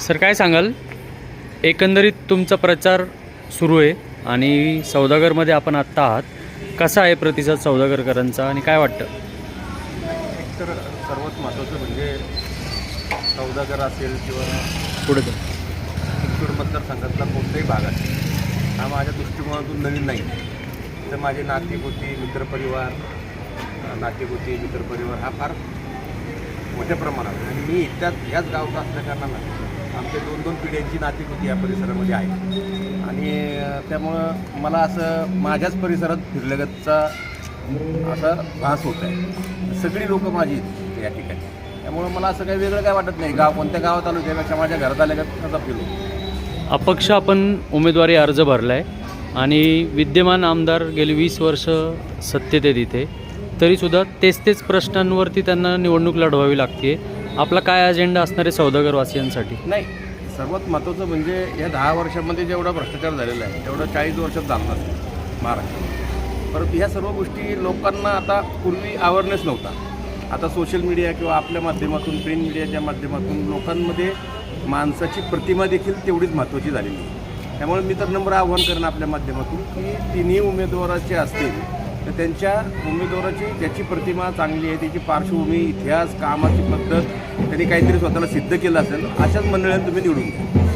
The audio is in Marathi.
सर काय सांगाल एकंदरीत तुमचा प्रचार सुरू आहे आणि सौदागरमध्ये आपण आत्ता आहात कसा आहे प्रतिसाद सौदागरकरांचा आणि काय वाटतं तर सर्वात महत्त्वाचं म्हणजे सौदागर असेल किंवा पुढे जा. चिंचवड मतदारसंघातला कोणताही भाग असेल हा माझ्या दृष्टिकोनातून नवीन नाही तर माझे नातेगोती मित्रपरिवार अ, नातेगोती मित्रपरिवार हा फार मोठ्या प्रमाणात. आणि मी त्यात ह्याच गावचा असल्याकारणानं आमच्या दोन दोन पिढ्यांची नातेगोती या परिसरामध्ये आहे. आणि त्यामुळं मला असं माझ्याच परिसरात फिरलगतचा असा भास होत आहे. सगळी लोक माझी या ठिकाणी. त्यामुळं मला असं काही वेगळं काय वाटत नाही. गाव कोणत्या गावात आलो त्यापेक्षा माझ्या घरात आल्यागत त्याचा फील होतो. अपक्ष आपण उमेदवारी अर्ज भरला आहे आणि विद्यमान आमदार गेली वीस वर्ष सत्तेत आहेत तरीसुद्धा तेच तेच प्रश्नांवरती त्यांना निवडणूक लढवावी लागते आपला काय अजेंडा असणार आहे सौदागरवासियांसाठी? नाही सर्वात महत्त्वाचं म्हणजे या दहा वर्षामध्ये जेवढा भ्रष्टाचार झालेला आहे तेवढा चाळीस वर्षात जाणार महाराष्ट्र. महाराष्ट्रात परंतु ह्या सर्व गोष्टी लोकांना आता पूर्वी अवेअरनेस नव्हता. आता सोशल मीडिया किंवा आपल्या माध्यमातून प्रिंट मीडियाच्या माध्यमातून लोकांमध्ये माणसाची प्रतिमा देखील तेवढीच महत्त्वाची झालेली आहे. त्यामुळे मी तर नम्र आव्हान करेन आपल्या माध्यमातून की तिन्ही उमेदवाराचे असतील तर त्यांच्या उमेदवाराची ज्याची प्रतिमा चांगली आहे त्याची पार्श्वभूमी इतिहास कामाची पद्धत त्यांनी काहीतरी स्वतःला सिद्ध केलं असेल अशाच मंडळांनी तुम्ही निवडून घ्या